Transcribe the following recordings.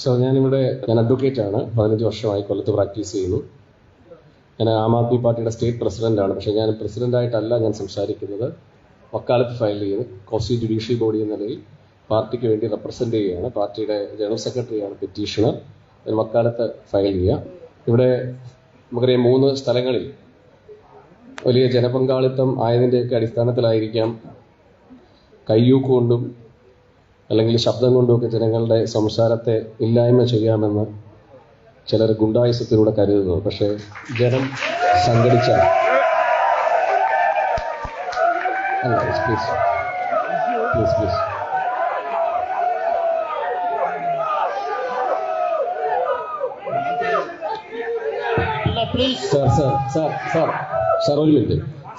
So ഞാനിവിടെ ഞാൻ advocate ആണ്. പതിനഞ്ച് വർഷമായി കൊല്ലത്ത് പ്രാക്ടീസ് ചെയ്യുന്നു. ഞാൻ ആം ആദ്മി പാർട്ടിയുടെ സ്റ്റേറ്റ് പ്രസിഡന്റ് ആണ്. പക്ഷേ ഞാൻ പ്രസിഡന്റായിട്ടല്ല ഞാൻ സംസാരിക്കുന്നത്. വക്കാലത്ത് ഫയൽ ചെയ്യുന്നു. കോസി ജുഡീഷ്യൽ ബോഡി എന്ന നിലയിൽ പാർട്ടിക്ക് വേണ്ടി റെപ്രസെന്റ് ചെയ്യുകയാണ്. പാർട്ടിയുടെ ജനറൽ സെക്രട്ടറിയാണ് പെറ്റീഷണർ വക്കാലത്ത് ഫയൽ ചെയ്യുക. ഇവിടെ നമുക്കറിയാം മൂന്ന് സ്ഥലങ്ങളിൽ വലിയ ജനപങ്കാളിത്തം ആയതിന്റെയൊക്കെ അടിസ്ഥാനത്തിലായിരിക്കാം കയ്യൂക്ക് കൊണ്ടും അല്ലെങ്കിൽ ശബ്ദം കൊണ്ടുമൊക്കെ ജനങ്ങളുടെ സംസാരത്തെ ഇല്ലായ്മ ചെയ്യാമെന്ന് ചിലർ ഗുണ്ടായുസത്തിലൂടെ കരുതുന്നു. പക്ഷേ ജനം സംഘടിച്ച പ്ലീസ്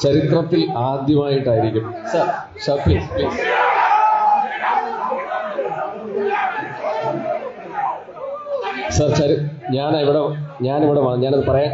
ചരിത്രത്തിൽ ആദ്യമായിട്ടായിരിക്കും. Sir sir please please sir ചരി ഞാൻ ഇവിടെ ഞാനിവിടെ ഞാനത് പറയാം.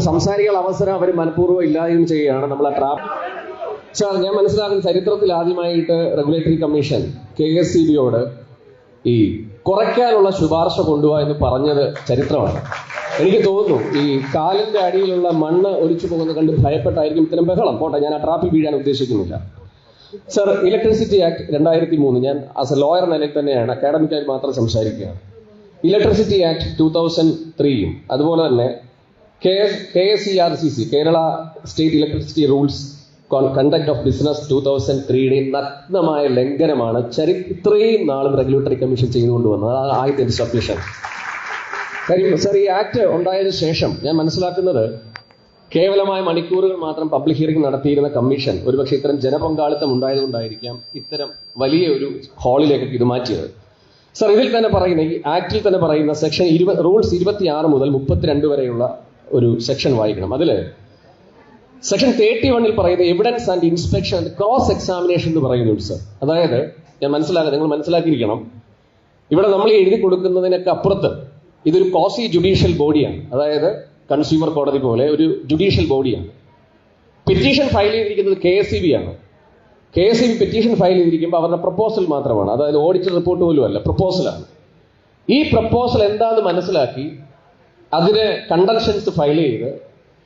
സംസാരിക്കാൻ അവസരം അവർ മനഃപൂർവം ഇല്ലാതെയും ചെയ്യുകയാണ്. നമ്മൾ ആ ട്രാപ്പ് സാർ ഞാൻ മനസ്സിലാക്കുന്ന ചരിത്രത്തിൽ ആദ്യമായിട്ട് regulatory commission K S C ബിയോട് ഈ കുറയ്ക്കാനുള്ള ശുപാർശ കൊണ്ടുപോവാ എന്ന് പറഞ്ഞത് ചരിത്രമാണ്. എനിക്ക് തോന്നുന്നു ഈ കാലിന്റെ അടിയിലുള്ള മണ്ണ് ഒലിച്ചു പോകുന്നത് കണ്ട് ഭയപ്പെട്ടായിരിക്കും ഇത്തരം ബഹളം. പോട്ടെ ഞാൻ ആ ട്രാപ്പിൽ വീഴാൻ ഉദ്ദേശിക്കുന്നില്ല. സർ ഇലക്ട്രിസിറ്റി ആക്ട് രണ്ടായിരത്തി മൂന്ന് ഞാൻ ആസ് എ ലോയർ നിലയിൽ തന്നെയാണ് അക്കാഡമിക്കായി മാത്രം സംസാരിക്കുകയാണ്. ഇലക്ട്രിസിറ്റി ആക്ട് ടൂ തൗസൻഡ് ത്രീയും അതുപോലെ തന്നെ K S K S C R C C Kerala state electricity rules conduct of business two thousand ത്രീയുടെ നഗ്നമായ ലംഘനമാണ് ചരി ഇത്രയും നാളും റെഗുലേറ്ററി കമ്മീഷൻ ചെയ്തുകൊണ്ടുവന്നത്. അതാണ് ആദ്യത്തെ സബ്മിഷൻ കാര്യം സർ ഈ ആക്ട് ഉണ്ടായതിനു ശേഷം ഞാൻ മനസ്സിലാക്കുന്നത് കേവലമായ മണിക്കൂറുകൾ മാത്രം പബ്ലിക് ഹിയറിംഗ് നടത്തിയിരുന്ന കമ്മീഷൻ ഒരുപക്ഷെ ഇത്തരം ജനപങ്കാളിത്തം ഉണ്ടായതുകൊണ്ടായിരിക്കാം ഇത്തരം വലിയ ഒരു ഹാളിലേക്ക് ഇത് മാറ്റിയത്. സർ ഇതിൽ തന്നെ പറയുന്ന ഈ ആക്ടിൽ തന്നെ പറയുന്ന സെക്ഷൻ ഇരുപത് റൂൾസ് ഇരുപത്തി ആറ് മുതൽ മുപ്പത്തിരണ്ട് വരെയുള്ള ഒരു സെക്ഷൻ വായിക്കണം. അതിൽ സെക്ഷൻ തേർട്ടി വണ്ണിൽ പറയുന്നത് evidence and inspection and cross examination എന്ന് പറയുന്നുണ്ട് സർ അതായത് ഞാൻ മനസ്സിലാക്കുക നിങ്ങൾ മനസ്സിലാക്കിയിരിക്കണം. ഇവിടെ നമ്മൾ എഴുതി കൊടുക്കുന്നതിനൊക്കെ അപ്പുറത്ത് ഇതൊരു കോസി ജുഡീഷ്യൽ ബോഡിയാണ് അതായത് കൺസ്യൂമർ കോടതി പോലെ ഒരു ജുഡീഷ്യൽ ബോഡിയാണ് പെറ്റീഷൻ ഫയൽ ചെയ്തിരിക്കുന്നത് കെ എസ് സി ബി ആണ്. K S C B petition file ചെയ്തിരിക്കുമ്പോൾ അവരുടെ പ്രപ്പോസൽ മാത്രമാണ്. അതായത് ഓഡിറ്റ് റിപ്പോർട്ട് പോലും അല്ല പ്രപ്പോസലാണ് ഈ പ്രപ്പോസൽ എന്താണെന്ന് മനസ്സിലാക്കി അതിന് കണ്ടൻഷൻസ് ഫയൽ ചെയ്ത്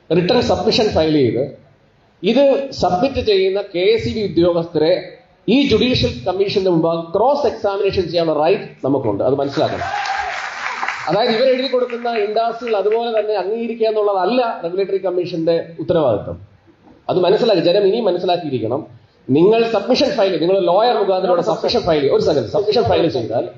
റിട്ടേൺ സബ്മിഷൻ ഫയൽ ചെയ്ത് ഇത് സബ്മിറ്റ് ചെയ്യുന്ന കെ എസ് ഇ ബി ഉദ്യോഗസ്ഥരെ ഈ ജുഡീഷ്യൽ കമ്മീഷന്റെ മുമ്പാകെ ക്രോസ് എക്സാമിനേഷൻ ചെയ്യാനുള്ള റൈറ്റ് നമുക്കുണ്ട്. അത് മനസ്സിലാക്കണം. അതായത് ഇവർ എഴുതി കൊടുക്കുന്ന ഇൻഡസ്ട്രികൾ അതുപോലെ തന്നെ അംഗീകരിക്കുക എന്നുള്ളതല്ല റെഗുലേറ്ററി കമ്മീഷന്റെ ഉത്തരവാദിത്വം. അത് മനസ്സിലാക്കി. ജനം ഇനിയും മനസ്സിലാക്കിയിരിക്കണം. നിങ്ങൾ സബ്മിഷൻ ഫയൽ നിങ്ങൾ ലോയർ മുഖാന്തരം സബ്മിഷൻ ഫയൽ ഒരു സെക്കൻഡ് സബ്മിഷൻ ഫയൽ ചെയ്താൽ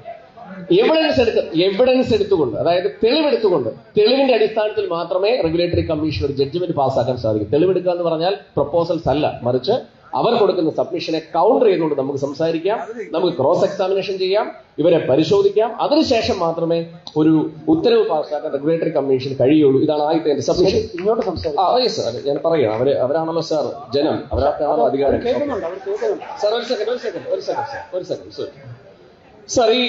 എവിഡൻസ് എടുത്ത് എവിഡൻസ് എടുത്തുകൊണ്ട് അതായത് തെളിവെടുത്തുകൊണ്ട് തെളിവിന്റെ അടിസ്ഥാനത്തിൽ മാത്രമേ റെഗുലേറ്ററി കമ്മീഷൻ ഒരു ജഡ്ജ്മെന്റ് പാസ്സാക്കാൻ സാധിക്കും. തെളിവെടുക്കുക എന്ന് പറഞ്ഞാൽ പ്രപ്പോസൽസ് അല്ല മറിച്ച് അവർ കൊടുക്കുന്ന സബ്മിഷനെ കൗണ്ടർ ചെയ്തുകൊണ്ട് നമുക്ക് സംസാരിക്കാം നമുക്ക് ക്രോസ് എക്സാമിനേഷൻ ചെയ്യാം ഇവരെ പരിശോധിക്കാം. അതിനുശേഷം മാത്രമേ ഒരു ഉത്തരവ് പാസ്സാക്കാൻ റെഗുലേറ്ററി കമ്മീഷൻ കഴിയുള്ളൂ. ഇതാണ് ആദ്യത്തെ എന്റെ സബ്മിഷൻ ഇങ്ങോട്ട് സംസാരിക്കും. സാർ ഞാൻ പറയണം അവർ അവരാണല്ലോ സാർ ജനം. അവരാണല്ലോ അധികാരം. സാർ ഒരു സെക്കൻഡ് ഒരു സെക്കൻഡ് ഒരു സെക്കൻഡ് സാർ ഒരു സെക്കൻഡ് സോറി സാർ ഈ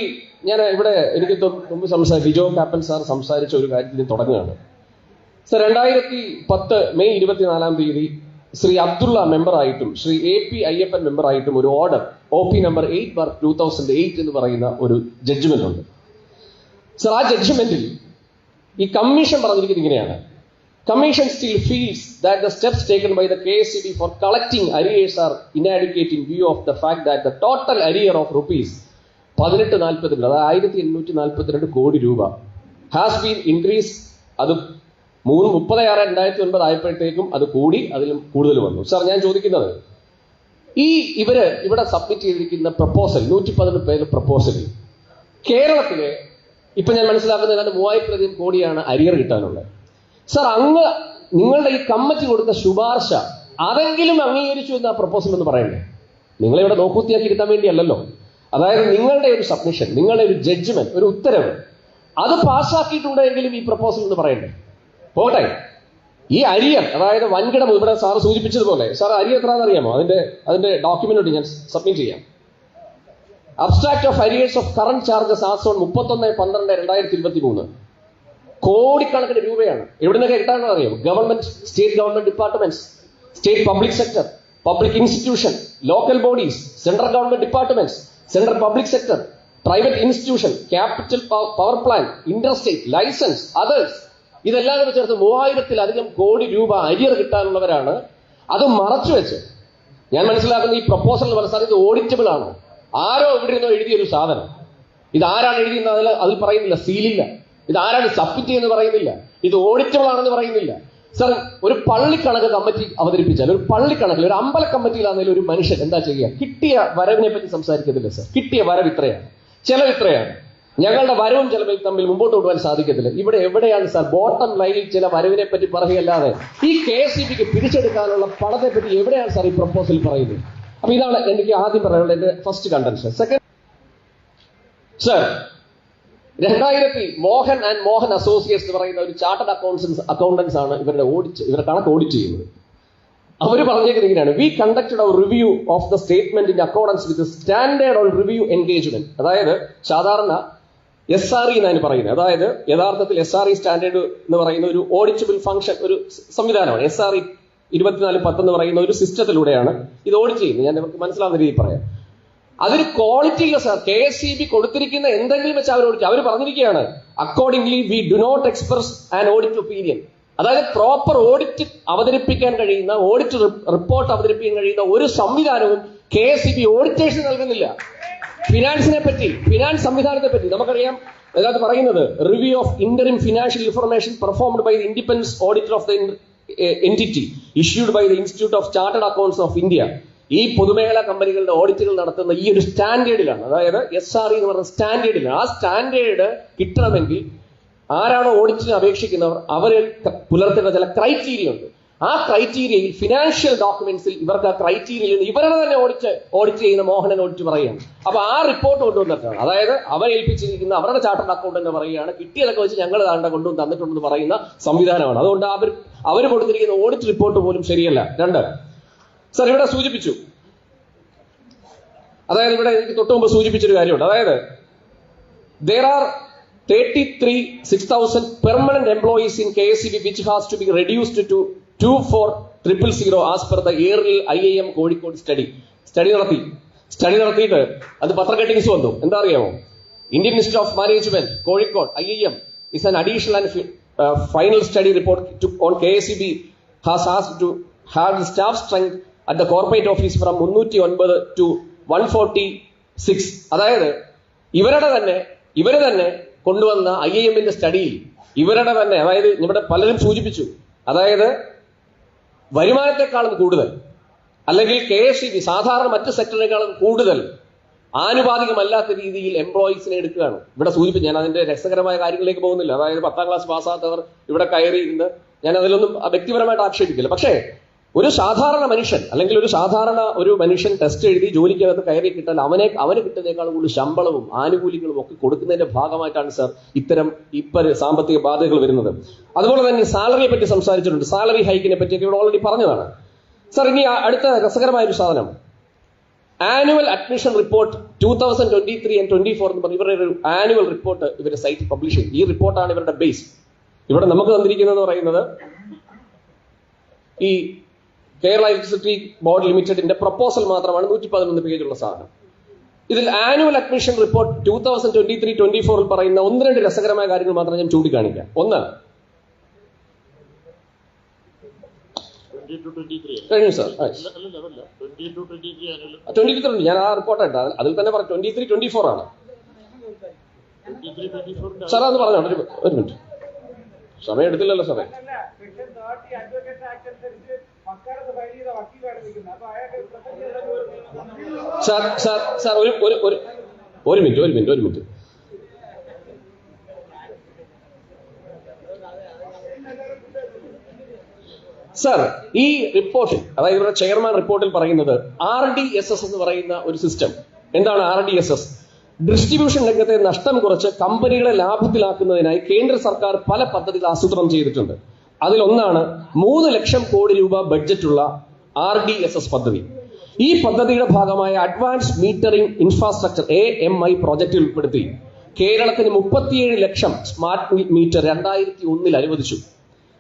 ഞാൻ ഇവിടെ എനിക്ക് മുമ്പ് സംസാരിച്ച ബിജോ കാപ്പൻ സാർ സംസാരിച്ച ഒരു കാര്യത്തിൽ തുടങ്ങുകയാണ്. സാർ രണ്ടായിരത്തി പത്ത് മെയ് ഇരുപത്തിനാലാം തീയതി ശ്രീ അബ്ദുള്ള മെമ്പറായിട്ടും ശ്രീ എ പി അയ്യപ്പൻ മെമ്പറായിട്ടും ഒരു order O P number eight bar two thousand eight എന്ന് പറയുന്ന ഒരു ജഡ്ജ്മെന്റ് ഉണ്ട്. സർ ആ ജഡ്ജ്മെന്റിൽ ഈ കമ്മീഷൻ പറഞ്ഞിരിക്കുന്നത് ഇങ്ങനെയാണ്. Commission still feels that the steps taken by the K S C B for collecting arrears are inadequate in view of the fact that the total arrear of rupees പതിനെട്ട് നാൽപ്പത്തി അതായത് ആയിരത്തി എണ്ണൂറ്റി നാൽപ്പത്തിരണ്ട് കോടി രൂപ. ഹാസ് ബീൻ ഇൻക്രീസ് അത് മൂന്ന് മുപ്പത് ആറ് രണ്ടായിരത്തി ഒൻപത് ആയപ്പോഴത്തേക്കും അത് കൂടി അതിലും കൂടുതൽ വന്നു. സാർ ഞാൻ ചോദിക്കുന്നത് ഈ ഇവർ ഇവിടെ സബ്മിറ്റ് ചെയ്തിരിക്കുന്ന പ്രപ്പോസൽ നൂറ്റി പതിനെട്ട് പേര് പ്രപ്പോസലിൽ കേരളത്തിലെ ഇപ്പൊ ഞാൻ മനസ്സിലാക്കുന്നത് ഏതാണ്ട് മൂവായിരത്തിലധികം കോടിയാണ് അരിയർ കിട്ടാനുള്ളത്. സാർ അങ്ങ് നിങ്ങളുടെ ഈ കമ്മിറ്റി കൊടുത്ത ശുപാർശ അതെങ്കിലും അംഗീകരിച്ചു എന്ന് പ്രപ്പോസൽ എന്ന് പറയണ്ടേ നിങ്ങളിവിടെ നോക്കൂത്തിയാക്കി ഇരുത്താൻ വേണ്ടിയല്ലല്ലോ. അതായത് നിങ്ങളുടെ ഒരു സബ്മിഷൻ നിങ്ങളുടെ ഒരു ജഡ്ജ്മെന്റ് ഒരു ഉത്തരവ് അത് പാസ്സാക്കിയിട്ടുണ്ടെങ്കിലും ഈ പ്രപ്പോസൽ എന്ന് പറയണ്ടേ? പോട്ടെ. ഈ അരിയർ അതായത് വൻകിട ഇവിടെ സാർ സൂചിപ്പിച്ചതുപോലെ സാർ അരിയർ എത്രയാണെന്ന് അറിയാമോ? അതിന്റെ അതിന്റെ ഡോക്യുമെന്റ് ഞാൻ സബ്മിറ്റ് ചെയ്യാം. Abstract of arrears of current charges as on മുപ്പത്തൊന്ന് പന്ത്രണ്ട് രണ്ടായിരത്തി ഇരുപത്തി മൂന്ന് കോടിക്കണക്കിന് രൂപയാണ്. എവിടെ നിന്നൊക്കെ കിട്ടാണെന്ന് അറിയാം government state government departments state public sector public institution local bodies central government departments central public sector private institution capital power plan interstate licence others ഇതെല്ലാം കൂടെ ചേർത്ത് മൂവായിരത്തിലധികം കോടി രൂപ അരിയർ കിട്ടാനുള്ളവരാണ്. അത് മറച്ചു വെച്ച്. ഞാൻ മനസ്സിലാക്കുന്ന ഈ പ്രപ്പോസൽ ഇത് ഓഡിറ്റബിൾ ആണ്. ആരോ ഇവിടെ നിന്നോ എഴുതിയൊരു സാധനം. ഇത് ആരാണ് എഴുതിയെന്ന് അതിൽ അതിൽ പറയുന്നില്ല. സീലില്ല. ഇത് ആരാണ് സബ്മിറ്റ് ചെയ്യുന്നത് പറയുന്നില്ല. ഇത് ഓഡിറ്റബിൾ ആണെന്ന് പറയുന്നില്ല. സർ ഒരു പള്ളിക്കണക്ക് കമ്മിറ്റി അവതരിപ്പിച്ചാൽ ഒരു പള്ളിക്കണക്കിൽ ഒരു അമ്പല കമ്മിറ്റിയിലാണെങ്കിലും ഒരു മനുഷ്യൻ എന്താ ചെയ്യുക? കിട്ടിയ വരവിനെ പറ്റി സംസാരിക്കത്തില്ല സാർ. കിട്ടിയ വരവ് ഇത്രയാണ്. ചെലവ് ഇത്രയാണ്. ഞങ്ങളുടെ വരവും ചെലവിൽ തമ്മിൽ മുമ്പോട്ട് കൊണ്ടുപോകാൻ സാധിക്കത്തില്ല. ഇവിടെ എവിടെയാണ് സാർ? ബോട്ടം ലൈനിൽ ചില വരവിനെ പറ്റി പറയുകയല്ലാതെ ഈ കെ എസ് ബിക്ക് പിടിച്ചെടുക്കാനുള്ള പണത്തെ പറ്റി എവിടെയാണ് സാർ ഈ പ്രപ്പോസൽ പറയുന്നത്? അപ്പൊ ഇതാണ് എനിക്ക് ആദ്യം പറയാനുള്ള എന്റെ ഫസ്റ്റ് കണ്ടൻഷൻ സെക്കൻഡ് സർ രണ്ടായിരത്തി മോഹൻ ആൻഡ് മോഹൻ അസോസിയേറ്റ്സ് എന്ന് പറയുന്ന ഒരു ചാർട്ടഡ് അക്കൗണ്ട്സ് അക്കൗണ്ടൻസ് ആണ് ഇവരുടെ ഓഡിറ്റ് ഇവരുടെ കണക്ക് ഓഡിറ്റ് ചെയ്യുന്നത്. അവർ പറഞ്ഞേക്കുന്നത് ഇങ്ങനെയാണ് we conducted our review of the statement in accordance with standard on review engagement അതായത് സാധാരണ എസ് ആർ ഇ എന്നാണ് പറയുന്നത്. അതായത് യഥാർത്ഥത്തിൽ എസ് ആർ ഇ സ്റ്റാൻഡേർഡ് എന്ന് പറയുന്ന ഒരു ഓഡിറ്റബിൾ ഫംഗ്ഷൻ ഒരു സംവിധാനമാണ്. എസ് ആർ ഇ ഇരുപത്തിനാല് പത്ത് എന്ന് പറയുന്ന ഒരു സിസ്റ്റത്തിലൂടെയാണ് ഇത് ഓഡിറ്റ് ചെയ്യുന്നത്. ഞാൻ നിങ്ങൾക്ക് മനസ്സിലാവുന്ന രീതിയിൽ പറയാം. അതൊരു ക്വാളിറ്റി ഇല്ല sir K S C B കൊടുത്തിരിക്കുന്ന എന്തെങ്കിലും വെച്ച് ഓടിച്ചു അവർ പറഞ്ഞിരിക്കുകയാണ് accordingly we do not express and audit opinion അതായത് പ്രോപ്പർ ഓഡിറ്റ് അവതരിപ്പിക്കാൻ കഴിയുന്ന ഓഡിറ്റ് റിപ്പോർട്ട് അവതരിപ്പിക്കാൻ കഴിയുന്ന ഒരു സംവിധാനവും K S C B auditors നൽകുന്നില്ല. ഫിനാൻസിനെ പറ്റി ഫിനാൻസ് സംവിധാനത്തെ പറ്റി നമുക്കറിയാം. അതിനകത്ത് പറയുന്നത് review of interim financial information performed by the independence auditor of the entity issued by the institute of chartered accounts of India ഈ പൊതുമേഖലാ കമ്പനികളുടെ ഓഡിറ്റുകൾ നടത്തുന്ന ഈ ഒരു സ്റ്റാൻഡേർഡിലാണ്. അതായത് എസ് ആർ എന്ന് പറയുന്ന സ്റ്റാൻഡേർഡിലാണ് ആ സ്റ്റാൻഡേർഡ് കിട്ടണമെങ്കിൽ ആരാണോ ഓഡിറ്റിന് അപേക്ഷിക്കുന്നവർ അവരെ പുലർത്തേണ്ട ചില ക്രൈറ്റീരിയ ഉണ്ട്. ആ ക്രൈറ്റീരിയയിൽ ഫിനാൻഷ്യൽ ഡോക്യുമെന്റ്സിൽ ഇവർക്ക് ആ ക്രൈറ്റീരിയയിൽ ഇവരുടെ തന്നെ ഓഡിറ്റ് ഓഡിറ്റ് ചെയ്യുന്ന മോഹനൻ ഓഡിറ്റ് പറയുകയാണ്. അപ്പൊ ആ റിപ്പോർട്ട് കൊണ്ടുവന്നിട്ടാണ്. അതായത് അവരെ ഏൽപ്പിച്ചിരിക്കുന്ന അവരുടെ ചാർട്ടർ അക്കൗണ്ട് എന്ന് പറയുകയാണ് കിട്ടിയതൊക്കെ വെച്ച് ഞങ്ങൾ താണ്ട കൊണ്ടുവന്ന് തന്നിട്ടുണ്ടെന്ന് പറയുന്ന സംവിധാനമാണ്. അതുകൊണ്ട് അവർ അവർ കൊടുത്തിരിക്കുന്ന ഓഡിറ്റ് റിപ്പോർട്ട് പോലും ശരിയല്ല. രണ്ട് സർ ഇവിടെ സൂചിപ്പിച്ചു. അതായത് ഇവിടെ എനിക്ക് തൊട്ട് മുമ്പ് സൂചിപ്പിച്ചൊരു കാര്യമുണ്ട്. അതായത് there are 33 6000 permanent employees in KSCB which has to be reduced to 24000 as per the yearly IIM Kozhikode study study നടത്തി. സ്റ്റഡി നടത്തിയിട്ട് അത് പത്രകട്ടിങ്സ് വന്നു. എന്താ അറിയാമോ Indian institute of management Kozhikode I I M is an additional and final study report on K S C B has has to have staff strength at the corporate office from മുന്നൂറ്റി ഒൻപത് to one forty six അതായത് ഇവരുടെ തന്നെ ഇവർ തന്നെ കൊണ്ടുവന്ന I I എമ്മിന്റെ സ്റ്റഡിയിൽ ഇവരുടെ തന്നെ അതായത് ഇവിടെ പലരും സൂചിപ്പിച്ചു. അതായത് വരുമാനത്തെക്കാളും കൂടുതൽ അല്ലെങ്കിൽ കെ എസ് ഇ ബി സാധാരണ മറ്റ് സെക്ടറിനേക്കാളും കൂടുതൽ ആനുപാതികമല്ലാത്ത രീതിയിൽ എംപ്ലോയീസിനെ എടുക്കുകയാണ്. ഇവിടെ സൂചിപ്പിച്ചു ഞാൻ അതിന്റെ രസകരമായ കാര്യങ്ങളിലേക്ക് പോകുന്നില്ല. അതായത് പത്താം ക്ലാസ് പാസ്സാത്തവർ ഇവിടെ കയറി ഇരുന്ന് ഞാൻ അതിലൊന്നും വ്യക്തിപരമായിട്ട് ആക്ഷേപിക്കില്ല. പക്ഷേ ഒരു സാധാരണ മനുഷ്യൻ അല്ലെങ്കിൽ ഒരു സാധാരണ ഒരു മനുഷ്യൻ ടെസ്റ്റ് എഴുതി ജോലിക്കകത്ത് കയറി കിട്ടാൻ അവനെ അവന് കിട്ടുന്നേക്കാൾ കൂടുതൽ ശമ്പളവും ആനുകൂല്യങ്ങളും ഒക്കെ കൊടുക്കുന്നതിന്റെ ഭാഗമായിട്ടാണ് സാർ ഇത്തരം ഇപ്പര് സാമ്പത്തിക ബാധ്യതകൾ വരുന്നത്. അതുപോലെ തന്നെ സാലറിയെ പറ്റി സംസാരിച്ചിട്ടുണ്ട്. സാലറി ഹൈക്കിനെ പറ്റിയൊക്കെ ഇവിടെ ഓൾറെഡി പറഞ്ഞതാണ്. സാർ ഇനി അടുത്ത രസകരമായ ഒരു സാധനം. Annual admission report two thousand twenty three and twenty four എന്ന് പറഞ്ഞ ഇവരുടെ ഒരു ആനുവൽ റിപ്പോർട്ട് ഇവരുടെ സൈറ്റ് പബ്ലിഷ് ചെയ്യും ഈ റിപ്പോർട്ടാണ് ഇവരുടെ ബേസ് ഇവിടെ നമുക്ക് തന്നിരിക്കുന്നത് പറയുന്നത് ഈ കേരള ഇലക്ട്രിസിറ്റി ബോർഡ് ലിമിറ്റഡിന്റെ പ്രപ്പോസൽ മാത്രമാണ് നൂറ്റി പതിനൊന്ന് പേജുള്ള സാധനം. ഇതിൽ annual admission report two thousand twenty three twenty ഫോറിൽ പറയുന്ന ഒന്ന് രണ്ട് രസകരമായ കാര്യങ്ങൾ മാത്രം ഞാൻ ചൂണ്ടിക്കാണിക്കാം. ഒന്ന്. കഴിഞ്ഞു സാർ ട്വന്റി ത്രീ ഞാൻ ആ റിപ്പോർട്ട് ആയിട്ട് അതിൽ തന്നെ പറഞ്ഞു ട്വന്റി ത്രീ ട്വന്റി ഫോർ ആണ് സാർ അത് പറഞ്ഞോ. ഒരു ഒരു മിനിറ്റ് സമയം എടുത്തില്ലല്ലോ സാറേ. ഒരു ഒരു ഒരു ഒരു മിനിറ്റ് ഒരു മിനിറ്റ് ഒരു മിനിറ്റ്. സാർ ഈ റിപ്പോർട്ടിൽ അതായത് ഇവരുടെ ചെയർമാൻ റിപ്പോർട്ടിൽ പറയുന്നത് ആർ ഡി എസ് എസ് എന്ന് പറയുന്ന ഒരു സിസ്റ്റം എന്താണ് R D S S distribution രംഗത്തെ നഷ്ടം കുറച്ച് കമ്പനികളെ ലാഭത്തിലാക്കുന്നതിനായി കേന്ദ്ര സർക്കാർ പല പദ്ധതികൾ ആസൂത്രണം ചെയ്തിട്ടുണ്ട്. അതിലൊന്നാണ് മൂന്ന് ലക്ഷം കോടി രൂപ ബഡ്ജറ്റുള്ള ആർ ഡി എസ് എസ് പദ്ധതി. ഈ പദ്ധതിയുടെ ഭാഗമായ advance metering infrastructure A M I പ്രോജക്റ്റിൽ ഉൾപ്പെടുത്തി കേരളത്തിന് മുപ്പത്തിയേഴ് ലക്ഷം സ്മാർട്ട് മീറ്റർ രണ്ടായിരത്തി ഒന്നിൽ അനുവദിച്ചു.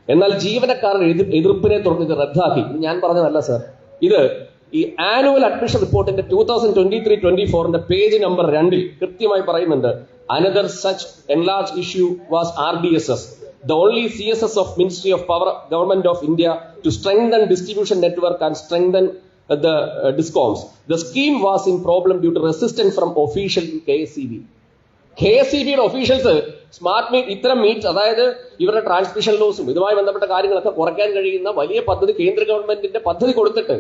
എന്നാൽ ജീവനക്കാരുടെ എതിർ- എതിർപ്പിനെ തുടർന്ന് ഇത് റദ്ദാക്കി. ഞാൻ പറഞ്ഞതല്ല സാർ. ഇത് ഈ ആനുവൽ അഡ്മിഷൻ റിപ്പോർട്ടിന്റെ two thousand twenty three twenty ഫോറിന്റെ പേജ് നമ്പർ രണ്ടിൽ കൃത്യമായി പറയുന്നുണ്ട് another such enlarge issue was R D S S the only C S S of ministry of power government of India to strengthen distribution network and strengthen the uh, discoms. The scheme was in to from official C KSCB. K S C ബിയുടെ officials smart meet ഇത്തരം meet അതായത് ഇവരുടെ transmission ലോസും ഇതുമായി ബന്ധപ്പെട്ട കാര്യങ്ങളൊക്കെ കുറയ്ക്കാൻ കഴിയുന്ന വലിയ പദ്ധതി കേന്ദ്ര ഗവൺമെന്റിന്റെ പദ്ധതി കൊടുത്തിട്ട്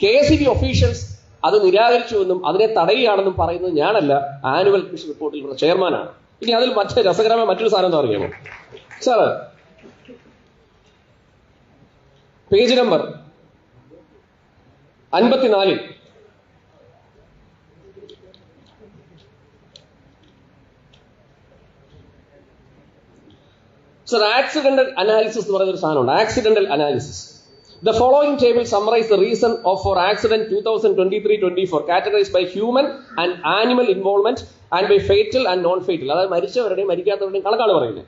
K S C B officials അത് നിരാകരിച്ചുവെന്നും അതിനെ തടയുകയാണെന്നും പറയുന്നത് ഞാനല്ല ആനുവൽ കൃഷി റിപ്പോർട്ടിൽ ചെയർമാനാണ് ഇനി അതിൽ മറ്റേ രസകരമായ മറ്റൊരു സാധനം എന്താ അറിയാമോ സാറ് പേജ് നമ്പർ അൻപത്തിനാലിൽ സർ ആക്സിഡന്റൽ അനാലിസിസ് എന്ന് പറയുന്ന ഒരു സാധനമുണ്ട്. Accidental analysis the reason of for accident two thousand twenty four categorise by human and animal involvement and by fatal and non fatal അതായത് മരിച്ചവരുടെയും മരിക്കാത്തവരുടെയും കണക്കാണ് പറയുന്നത്.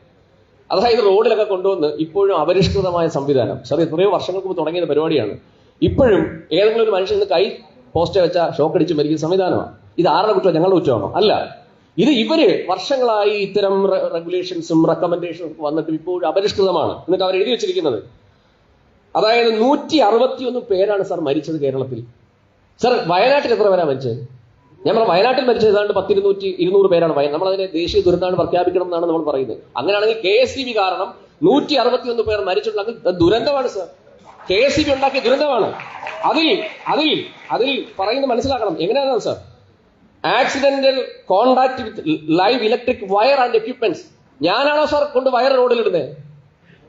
അതായത് റോഡിലൊക്കെ കൊണ്ടുവന്ന് ഇപ്പോഴും അപരിഷ്കൃതമായ സംവിധാനം. സാർ എത്രയോ വർഷങ്ങൾക്ക് മുമ്പ് തുടങ്ങിയ പരിപാടിയാണ്. ഇപ്പോഴും ഏതെങ്കിലും ഒരു മനുഷ്യൻ കൈ പോസ്റ്റ് വെച്ച ഷോക്ക് അടിച്ച് മരിക്കുന്ന സംവിധാനമാണ് ഇത് ആരുടെ കുറ്റം ഞങ്ങളുടെ കുറ്റമാണോ? അല്ല. ഇത് ഇവർ വർഷങ്ങളായി ഇത്തരം റെഗുലേഷൻസും റെക്കമെൻഡേഷനും വന്നിട്ട് ഇപ്പോഴും അപരിഷ്കൃതമാണ്. എന്നിട്ട് അവർ എഴുതി വെച്ചിരിക്കുന്നത് അതായത് നൂറ്റി അറുപത്തിയൊന്ന് പേരാണ് സാർ മരിച്ചത് കേരളത്തിൽ. സാർ വയനാട്ടിൽ എത്ര പേരാണ് മരിച്ചത്? ഞാൻ പറഞ്ഞ വയനാട്ടിൽ മരിച്ചത് ഏതാണ്ട് പത്തിരുന്നൂറ്റി ഇരുന്നൂറ് പേരാണ് വയ നമ്മളതിനെ ദേശീയ ദുരന്താണ് പ്രഖ്യാപിക്കണം എന്നാണ് നമ്മൾ പറയുന്നത്. അങ്ങനെയാണെങ്കിൽ കെ എസ് സി ബി കാരണം നൂറ്റി അറുപത്തിയൊന്ന് പേർ മരിച്ചിട്ടുണ്ട്. ദുരന്തമാണ് sir. K S C B ഉണ്ടാക്കിയ ദുരന്തമാണ്. അതിൽ അതിൽ അതിൽ പറയുന്നത് മനസ്സിലാക്കണം. എങ്ങനെയാണ് sir? Accidental contact with live electric wire and equipments. ഞാനാണോ സാർ കൊണ്ട് വയർ റോഡിലിടുന്നത്?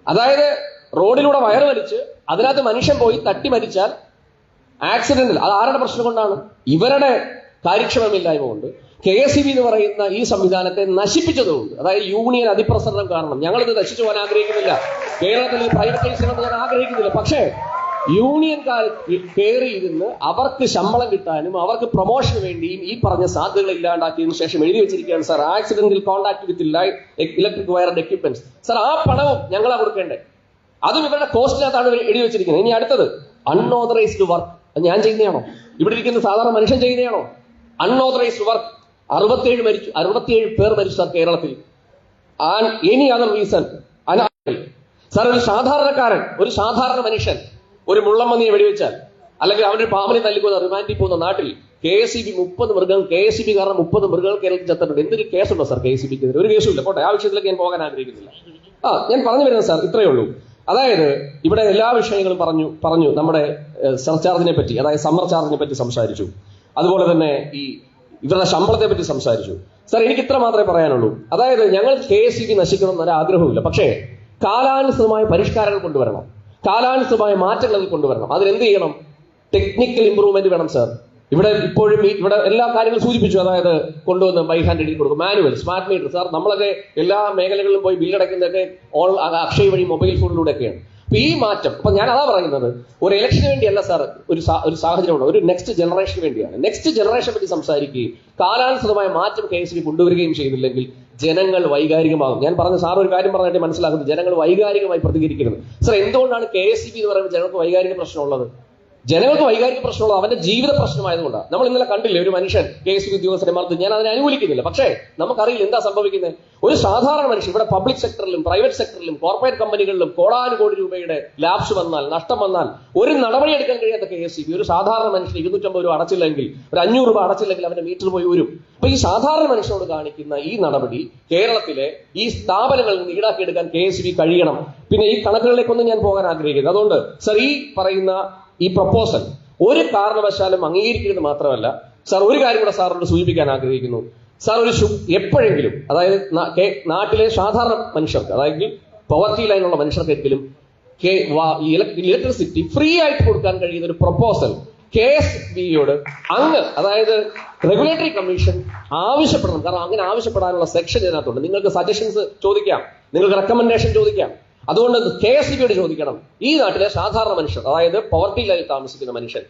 അതായത് റോഡിലൂടെ വയർ വലിച്ച് അതിനകത്ത് മനുഷ്യൻ പോയി തട്ടി മരിച്ചാൽ ആക്സിഡന്റിൽ അത് ആരുടെ പ്രശ്നം കൊണ്ടാണ്? ഇവരുടെ കാര്യക്ഷമമില്ലായ്മ കൊണ്ട് കെ എസ് ബി എന്ന് പറയുന്ന ഈ സംവിധാനത്തെ നശിപ്പിച്ചതുകൊണ്ട്. അതായത് യൂണിയൻ അതിപ്രസരണം കാരണം. ഞങ്ങളിത് നശിച്ചു പോകാൻ ആഗ്രഹിക്കുന്നില്ല. കേരളത്തിൽ പ്രൈവറ്റൈസേഷൻ ഞാൻ ആഗ്രഹിക്കുന്നില്ല. പക്ഷേ യൂണിയൻകാർ കയറി ഇരുന്ന് അവർക്ക് ശമ്പളം കിട്ടാനും അവർക്ക് പ്രൊമോഷന് വേണ്ടിയും ഈ പറഞ്ഞ സാധ്യതകൾ ഇല്ലാണ്ടാക്കിയതിനു ശേഷം എഴുതി വെച്ചിരിക്കുകയാണ് സാർ ആക്സിഡന്റിൽ contact with electric and equipments sir ആ പണവും ഞങ്ങളാ കൊടുക്കേണ്ടത് അതും ഇവരുടെ കോസ്റ്റിനകത്താണ് ഇവർ എഴുതി വെച്ചിരിക്കുന്നത്. ഇനി അടുത്തത് അൺഓതറൈസ്ഡ് വർക്ക് ഞാൻ ചെയ്യുന്നതാണോ? ഇവിടെ ഇരിക്കുന്ന സാധാരണ മനുഷ്യൻ ചെയ്യുന്നതാണോ? അൺഓതറൈസ്ഡ് വർക്ക് അറുപത്തിയേഴ് മരിച്ചു അറുപത്തിയേഴ് പേർ മരിച്ചു സാർ കേരളത്തിൽ. And any other reason sir ഒരു സാധാരണക്കാരൻ ഒരു സാധാരണ മനുഷ്യൻ ഒരു മുള്ളമ്മന്നിയെ വെടിവെച്ചാൽ അല്ലെങ്കിൽ അവന്റെ പാമ്പിനെ തല്ലിക്കുന്ന റിമാൻഡിൽ പോകുന്ന നാട്ടിൽ കെ എസ് സി ബി മുപ്പത് മൃഗങ്ങൾ കെ എസ് സി ബി കാരണം മുപ്പത് മൃഗങ്ങൾ കേരളത്തിൽ ചത്തിട്ടുണ്ട് എന്തൊരു കേസുണ്ടോ സാർ കെ എസ് സി ബിക്ക്? ഒരു കേസുമില്ല. പോട്ടെ ആ വിഷയത്തിലേക്ക് ഞാൻ പോകാൻ ആഗ്രഹിക്കുന്നില്ല. ആ ഞാൻ പറഞ്ഞു വരുന്നത് സാർ ഇത്രയേ ഉള്ളൂ. അതായത് ഇവിടെ എല്ലാ വിഷയങ്ങളും പറഞ്ഞു പറഞ്ഞു നമ്മുടെ സർചാർജിനെ പറ്റി അതായത് സമ്മർ ചാർജിനെ പറ്റി സംസാരിച്ചു. അതുപോലെ തന്നെ ഈ ഇവരുടെ ശമ്പളത്തെ പറ്റി സംസാരിച്ചു. സർ എനിക്ക് ഇത്ര മാത്രമേ പറയാനുള്ളൂ. അതായത് ഞങ്ങൾ കെ എസ് സി ബി നശിക്കണം എന്നൊരു ആഗ്രഹമില്ല പക്ഷേ കാലാനുസൃതമായ പരിഷ്കാരങ്ങൾ കൊണ്ടുവരണം. കാലാനുസൃതമായ മാറ്റങ്ങൾ കൊണ്ടുവരണം. അതിനെന്ത് ചെയ്യണം? ടെക്നിക്കൽ ഇമ്പ്രൂവ്മെന്റ് വേണം സാർ ഇവിടെ ഇപ്പോഴും ഇവിടെ എല്ലാ കാര്യങ്ങളും സൂചിപ്പിച്ചു. അതായത് കൊണ്ടുവന്ന് ബൈ ഹാൻഡ് എഴുതി കൊടുക്കും. മാനുവൽ സ്മാർട്ട് മീറ്റർ സാർ നമ്മളൊക്കെ എല്ലാ മേഖലകളിലും പോയി ബില്ലടയ്ക്കുന്നതൊക്കെ ഓൺ അക്ഷയ വഴി മൊബൈൽ ഫോണിലൂടെയൊക്കെയാണ് അപ്പൊ ഈ മാറ്റം അപ്പൊ ഞാൻ അതാ പറയുന്നത് ഒരു ഇലക്ഷന് വേണ്ടിയല്ല സാർ ഒരു സാ- ഒരു സാഹചര്യമുണ്ട്. ഒരു നെക്സ്റ്റ് ജനറേഷന് വേണ്ടിയാണ്. നെക്സ്റ്റ് ജനറേഷൻ പറ്റി സംസാരിക്കുകയും കാലാനുസൃതമായ മാറ്റം കെ എസ് കൊണ്ടുവരികയും ചെയ്തില്ലെങ്കിൽ ജനങ്ങൾ വൈകാരികമാകും. ഞാൻ പറഞ്ഞ സാർ ഒരു കാര്യം പറഞ്ഞിട്ട് മനസ്സിലാക്കുന്നത് ജനങ്ങൾ വൈകാരികമായി പ്രതികരിക്കുന്നത് സാർ എന്തുകൊണ്ടാണ് കെ എസ് ബി എന്ന് പറയുമ്പോൾ ജനങ്ങൾക്ക് വൈകാരിക പ്രശ്നമുള്ളത്? ജനങ്ങൾക്ക് വൈകാരിക പ്രശ്നമുള്ളത് അവന്റെ ജീവിത പ്രശ്നമായതുകൊണ്ടാണ്. നമ്മൾ ഇന്നലെ കണ്ടില്ലേ ഒരു മനുഷ്യൻ കെ എസ് ഉദ്യോഗസ്ഥരെ മറന്ന്. ഞാൻ അതിനെ അനുകൂലിക്കുന്നില്ല. പക്ഷേ നമുക്കറിയില്ല എന്താ സംഭവിക്കുന്നത്. ഒരു സാധാരണ മനുഷ്യൻ ഇവിടെ പബ്ലിക് സെക്ടറിലും പ്രൈവറ്റ് സെക്ടറിലും കോർപ്പറേറ്റ് കമ്പനികളിലും കോടാനുകോടി രൂപയുടെ ലാപ്സ് വന്നാൽ നഷ്ടം വന്നാൽ ഒരു നടപടി എടുക്കാൻ കഴിയാത്ത കെ എസ് ഒരു സാധാരണ മനുഷ്യൻ ഇരുന്നൂറ്റമ്പത് രൂപ അടച്ചില്ലെങ്കിൽ ഒരു അഞ്ഞൂറ് രൂപ അടച്ചില്ലെങ്കിൽ അവന്റെ മീറ്റർ പോയി വരും അപ്പൊ ഈ സാധാരണ മനുഷ്യനോട് കാണിക്കുന്ന ഈ നടപടി കേരളത്തിലെ ഈ സ്ഥാപനങ്ങളിൽ നിന്ന് ഈടാക്കിയെടുക്കാൻ കെ എസ് കഴിയണം. പിന്നെ ഈ കണക്കുകളിലേക്കൊന്നും ഞാൻ പോകാൻ ആഗ്രഹിക്കുന്നു അതുകൊണ്ട് സർ ഈ പറയുന്ന ഈ പ്രപ്പോസൽ ഒരു കാരണവശാലും അംഗീകരിക്കുന്നത് മാത്രമല്ല സാർ ഒരു കാര്യം കൂടെ സാറിനോട് സൂചിപ്പിക്കാൻ ആഗ്രഹിക്കുന്നു. സാർ ഒരു എപ്പോഴെങ്കിലും അതായത് നാട്ടിലെ സാധാരണ മനുഷ്യർക്ക് അതായത് പോവർട്ടി ലൈനുള്ള മനുഷ്യർക്കെങ്കിലും ഇലക്ട്രിസിറ്റി ഫ്രീ ആയിട്ട് കൊടുക്കാൻ കഴിയുന്ന ഒരു പ്രപ്പോസൽ കെ എസ് ബിയോട് അങ്ങ് അതായത് റെഗുലേറ്ററി കമ്മീഷൻ ആവശ്യപ്പെടണം. കാരണം അങ്ങനെ ആവശ്യപ്പെടാനുള്ള സെക്ഷൻ ഇതിനകത്തുണ്ട്. നിങ്ങൾക്ക് സജഷൻസ് ചോദിക്കാം. നിങ്ങൾക്ക് റെക്കമെൻഡേഷൻ ചോദിക്കാം. അതുകൊണ്ട് കെ എസ് ബിയോട് ചോദിക്കണം. ഈ നാട്ടിലെ സാധാരണ മനുഷ്യർ അതായത് പോവർട്ടി ലൈനിൽ താമസിക്കുന്ന മനുഷ്യൻ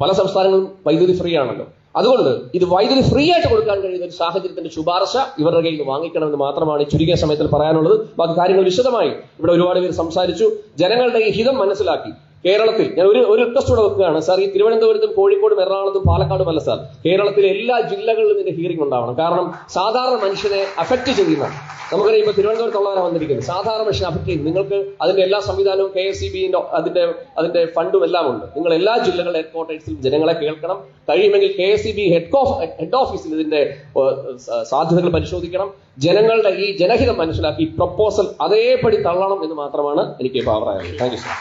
പല സംസ്ഥാനങ്ങളും വൈദ്യുതി ഫ്രീ ആണല്ലോ. അതുകൊണ്ട് ഇത് വൈദ്യുതി ഫ്രീ ആയിട്ട് കൊടുക്കാൻ കഴിയുന്ന ഒരു സാഹചര്യത്തിന്റെ ശുപാർശ ഇവരുടെ കയ്യിൽ വാങ്ങിക്കണമെന്ന് മാത്രമാണ് ഈ ചുരുങ്ങിയ സമയത്തിൽ പറയാനുള്ളത്. ബാക്കി കാര്യങ്ങൾ വിശദമായി ഇവിടെ ഒരുപാട് പേര് സംസാരിച്ചു. ജനങ്ങളുടെ ഈ ഹിതം മനസ്സിലാക്കി. കേരളത്തിൽ ഞാൻ ഒരു ഒരു റിക്വസ്റ്റ് കൂടെ വെക്കുകയാണ്. സാർ ഈ തിരുവനന്തപുരത്തും കോഴിക്കോടും എറണാകുളത്തും പാലക്കാടും അല്ല സാർ. കേരളത്തിലെ എല്ലാ ജില്ലകളിലും ഇതിന്റെ ഹിയറിംഗ് ഉണ്ടാവണം. കാരണം സാധാരണ മനുഷ്യനെ അഫക്റ്റ് ചെയ്യുന്ന നമുക്കറിയാം ഇപ്പൊ തിരുവനന്തപുരത്തുള്ളവരാണ് വന്നിരിക്കുന്നത്. സാധാരണ മനുഷ്യനെ അഫക്ട് ചെയ്യും നിങ്ങൾക്ക് അതിന്റെ എല്ലാ സംവിധാനവും കെ എസ് സി ബിന്റെ അതിന്റെ അതിന്റെ ഫണ്ടും എല്ലാം ഉണ്ട് നിങ്ങൾ എല്ലാ ജില്ലകളിലെ ഹെഡ് ജനങ്ങളെ കേൾക്കണം. കഴിയുമെങ്കിൽ K S C B head head ഓഫീസിൽ ഇതിന്റെ സാധ്യതകൾ പരിശോധിക്കണം. ജനങ്ങളുടെ ഈ ജനഹിതം മനസ്സിലാക്കി പ്രപ്പോസൽ അതേപടി തള്ളണം എന്ന് മാത്രമാണ് എനിക്ക് പറയാനുള്ളത് താങ്ക് യു സാർ